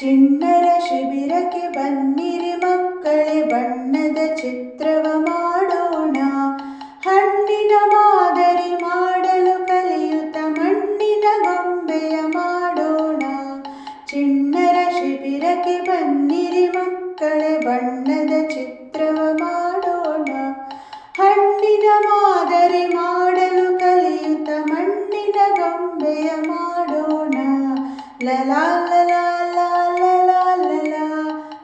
ಚಿಣ್ಣರ ಶಿಬಿರಕ್ಕೆ ಬನ್ನಿರಿ ಮಕ್ಕಳೇ, ಬಣ್ಣದ ಚಿತ್ರವ ಮಾಡೋಣ. ಹಣ್ಣಿನ ಮಾದರಿ ಮಾಡಲು ಕಲಿಯುತ್ತ ಮಣ್ಣಿನ ಗೊಂಬೆಯ ಮಾಡೋಣ. ಚಿಣ್ಣರ ಶಿಬಿರಕ್ಕೆ ಬನ್ನಿರಿ ಮಕ್ಕಳೇ, ಬಣ್ಣದ ಚಿತ್ರವ ಮಾಡೋಣ. ಹಣ್ಣಿನ ಮಾದರಿ ಮಾಡಲು ಕಲಿಯುತ್ತ ಮಣ್ಣಿನ ಗೊಂಬೆಯ ಮಾಡೋಣ. ಲಲಾ ಲಲಾ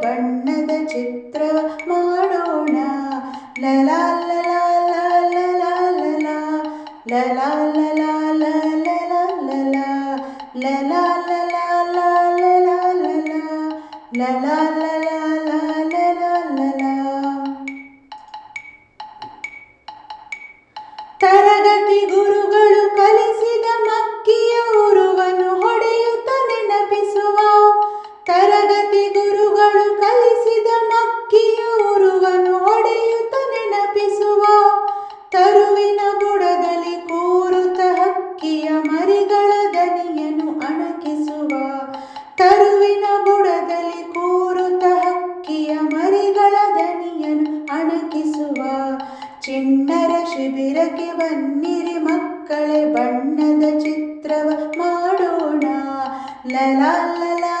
ಬಣ್ಣದ ಚಿತ್ರವ ಮಾಡೋಣ ಲಲಾ ಲಲಾ ಲಾ ಲಲಾ ಲಲಾ ಲಲಾ ಲಲಾ ಲಾ ಲಲಾ ಲಲಾ ಲಲಾ ಲಲಾ ಲಾ ಲಲಾ ಲಲಾ ಲಲಾ ಲಲಾ ಲಾ ಲಲಾ ಲಲಾ ತರಗತಿ ಗುರುಗಳು ಗುರುಗಳು ಕಲಿಸಿದ ಮಕ್ಕಿಯ ಹೊಡೆಯುತ್ತ ನೆನಪಿಸುವ. ತರುವಿನ ಬುಡದಲ್ಲಿ ಕೂರುತ ಹಕ್ಕಿಯ ಮರಿಗಳ ದನಿಯನ್ನು ಅಣಕಿಸುವ. ತರುವಿನ ಬುಡದಲ್ಲಿ ಕೂರುತ ಹಕ್ಕಿಯ ಮರಿಗಳ ದನಿಯನ್ನು ಅಣಕಿಸುವ. ಚಿಣ್ಣರ ಶಿಬಿರಕ್ಕೆ ಬನ್ನಿರಿ ಮಕ್ಕಳೇ, ಬಣ್ಣದ ಚಿತ್ರವ ಮಾಡೋಣ. ಲಲಾ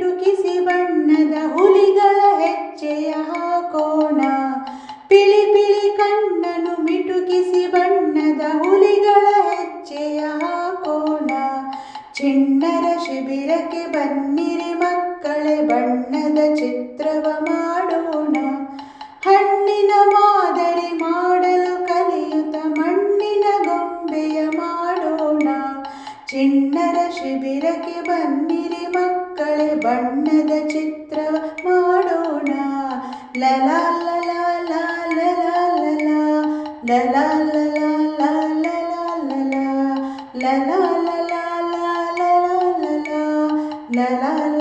ಮಿಟುಕಿಸಿ ಬಣ್ಣದ ಹುಲಿಗಳ ಹೆಜ್ಜೆಯ ಹಾಕೋಣ. ಪಿಳಿ ಪಿಳಿ ಕಣ್ಣನು ಮಿಟುಕಿಸಿ ಬಣ್ಣದ ಹುಲಿಗಳ ಹೆಜ್ಜೆಯ ಹಾಕೋಣ. ಚಿಣ್ಣರ ಶಿಬಿರಕ್ಕೆ ಬನ್ನಿರಿ ಮಕ್ಕಳೇ, ಬಣ್ಣದ ಚಿತ್ರವ ಶಿಬಿರಕ್ಕೆ ಬನ್ನಿರಿ ಮಕ್ಕಳೇ ಬಣ್ಣದ ಚಿತ್ರವ ಮಾಡೋಣ ಲಲಾ ಲಲಾ ಲಲಾ ಲಲಾ ಲಲಾ ಲಲಾ ಲಲಾ ಲಲಾ ಲಲಾ ಲಲಾ ಲಲಾ